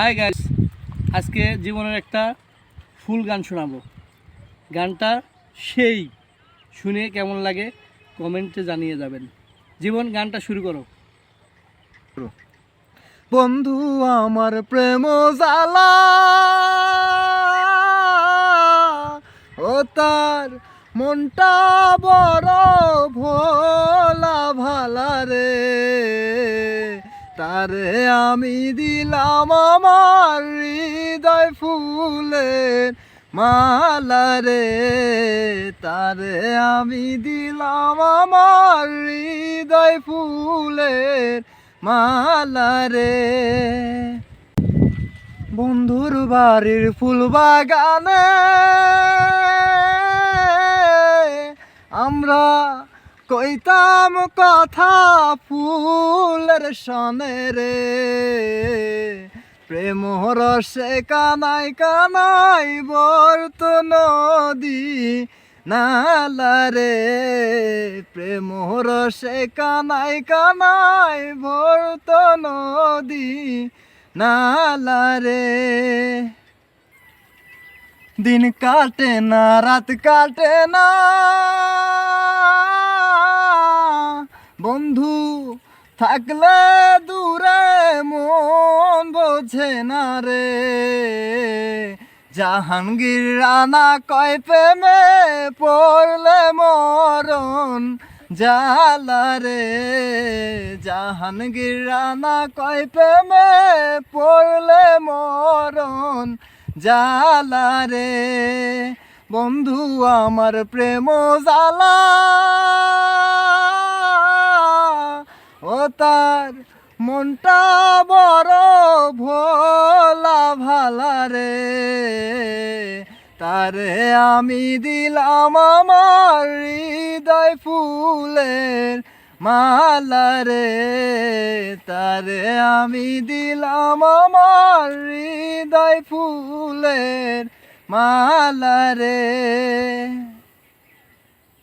Hi guys আজকে জীবনের একটা ফুল গান শোনাবো। গানটা সেই শুনে কেমন লাগে কমেন্টে জানিয়ে যাবেন। জীবন গানটা শুরু করো। বন্ধু, আমার প্রেম জালা ও তার মনটা বড় ভোলা ভালা রে। তারে আমি দিলাম আমার হৃদয় ফুলের মালা রে। তারে আমি দিলাম আমার হৃদয় ফুলের মালা রে। বন্ধুর বাড়ির ফুল বাগানে আমরা কইতাম কথা ফুলের সনে রে। প্রেম রসে কানাই কানাই বর্ত নদী নালা রে। প্রেম রসে কানাই কানাই ভর্ত নদী নালা রে। দিন কাটে না, রাত কাটে না। বন্ধু, থাকলে দূরে মন বোঝে না রে। জাহাঙ্গীর রানা কয় প্রেমে পড়লে মরণ জালা রে। জাহাঙ্গীর রানা কয় প্রেমে পড়লে মরণ জালা রে। বন্ধু, আমার প্রেম জালা ও তার মনটা বড় ভোলা ভালা রে। তারে আমি দিলাম আমার হৃদয় ফুলের মালা রে। তারে আমি দিলাম আমার হৃদয় ফুলের মালা রে।